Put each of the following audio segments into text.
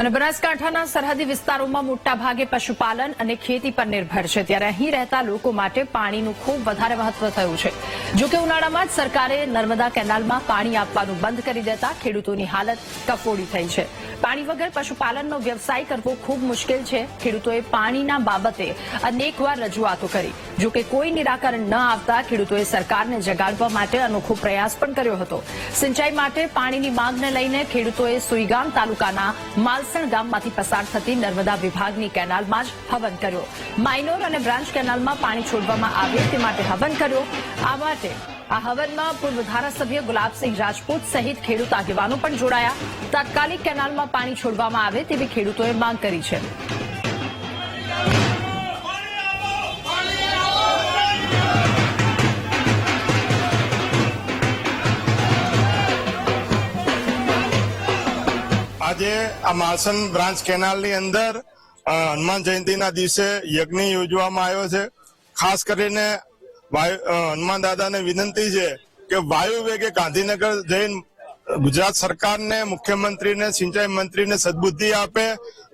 અને બનાસકાંઠાના સરહદી વિસ્તારોમાં મોટા ભાગે પશુપાલન અને ખેતી પર નિર્ભર છે. ત્યારે અહીં રહેતા લોકો માટે પાણીનું ખૂબ વધારે મહત્વ થયું છે. જો કે ઉનાળામાં જ સરકારે નર્મદા કેનાલમાં પાણી આપવાનું બંધ કરી દેતા ખેડૂતોની હાલત કફોડી થઈ છે. પાણી વગર પશુપાલનનો વ્યવસાય કરવો ખૂબ મુશ્કેલ છે. ખેડૂતોએ પાણીના બાબતે અનેકવાર રજૂઆતો કરી. જો કે કોઈ નિરાકરણ ન આવતા ખેડૂતોએ સરકારને જગાડવા માટે અનોખો પ્રયાસ પણ કર્યો હતો. સિંચાઈ માટે પાણીની માંગને લઈને ખેડૂતોએ સુઈગામ તાલુકાના માલસણ ગામમાંથી પસાર થતી નર્મદા વિભાગની કેનાલમાં જ હવન કર્યો. માઇનોર અને બ્રાન્ચ કેનાલમાં પાણી છોડવામાં આવે તે માટે હવન કર્યો. આ માટે આ હવનમાં પૂર્વ ધારાસભ્ય ગુલાબસિંહ રાજપૂત સહિત ખેડૂત આગેવાનો પણ જોડાયા. તાત્કાલિક કેનાલમાં પાણી છોડવામાં આવે તેવી ખેડૂતોએ માંગ કરી છે. આજે આ માસન બ્રાન્ચ કેનાલની અંદર હનુમાન જયંતિના દિવસે યજ્ઞ યોજવામાં આવ્યો છે. ખાસ કરીને હનુમાન દાદાને વિનંતી છે કે વાયુ વેગે ગાંધીનગર જઈને ગુજરાત સરકારને, મુખ્યમંત્રીને, સિંચાઈ મંત્રીને સદબુદ્ધિ આપે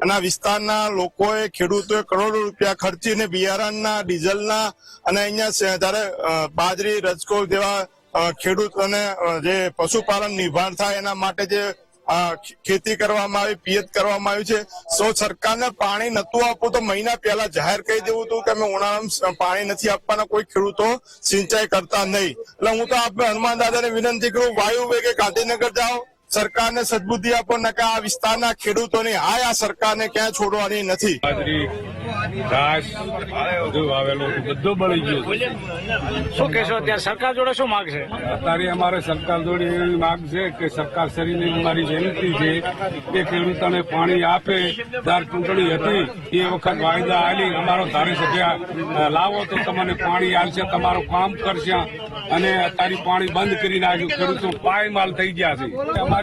અને આ વિસ્તારના લોકોએ, ખેડૂતોએ કરોડો રૂપિયા ખર્ચીને બિયારણના, ડીઝલના અને અહીંયા જ્યારે બાજરી રજકો જેવા ખેડૂતોને જે પશુપાલન નિભાણ થાય એના માટે જે ખેતી કરવામાં આવી, પિયત કરવામાં આવ્યું છે. સો સરકારને પાણી નતું આપવું તો મહિના પહેલા જાહેર કહી દેવું હતું કે અમે ઉનાળામાં પાણી નથી આપવાના, કોઈ ખેડૂતો સિંચાઈ કરતા નહીં. એટલે હું તો આપણે હનુમાન દાદાને વિનંતી કરું વાયુ વેગે ગાંધીનગર જાઓ. સરકારને સદબુદ્ધિ આપો ને કે આ વિસ્તારના ખેડૂતોની હાય આ સરકારને ક્યાં છોડવાની નથી. ઘાસ બધું વાવેલું બધું બળી ગયું શું કહેશો ત્યાં સરકાર જોડે શું માંગ છે? અત્યારે અમારે સરકાર જોડે એવી માંગ છે કે સરકાર શ્રીની અમારી વિનંતી છે કે ખેડૂતોને પાણી આપે. ધાર ચૂંટણી હતી એ વખત વાયદા આલી અમારો ધારાસભ્ય લાવો તો તમને પાણી આવશે તમારું કામ કરશે. અને અત્યારે પાણી બંધ કરી નાખ્યું ખેડૂતો પાયમાલ થઈ ગયા છે.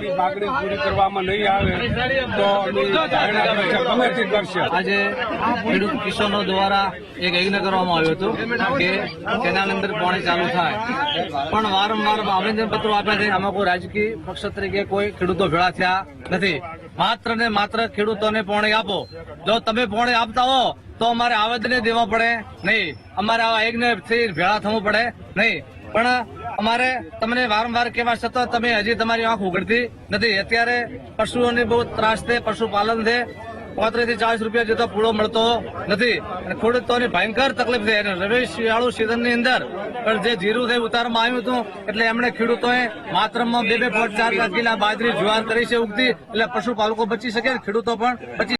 અમારી માગણી પૂરી કરવામાં નહીં આવે તો ગમે તે કરશે. આજે ખેડૂત કિસાનો દ્વારા એક યજ્ઞ કરવામાં આવ્યો હતો કે તેના અંદર પાણી ચાલુ થાય. પણ વારંવાર આવેદન પત્રો આપ્યા છે. આમાં કોઈ રાજકીય પક્ષ તરીકે કોઈ ખેડૂતો ભેળા થયા નથી. માત્ર ને માત્ર ખેડૂતોને પાણી આપો. જો તમે પાણી આપતા હો તો અમારે આવેદન દેવા પડે નહીં. અમારે આવા યજ્ઞ ભેળા થવું પડે નહીં. પણ અમારે તમને વારંવાર કહેવા છતાં તમે હજી તમારી આંખ ઉઘડતી નથી. અત્યારે પશુઓની બહુ ત્રાસ છે, પશુપાલન છે. પાંત્રીસથી ચાલીસ રૂપિયા જેટલો પૂળો મળતો નથી. અને ખેડૂતોની ભયંકર તકલીફ છે. અને રવિ શિયાળુ સિઝનની અંદર પણ જે જીરું છે ઉતારવામાં આવ્યું હતું, એટલે એમણે ખેડૂતોએ માત્રમાં બે બે પોઈન્ટ ચાર કિલા બાજરી જુવાર કરી છે, ઉગતી. એટલે પશુપાલકો બચી શકે ખેડૂતો પણ બચી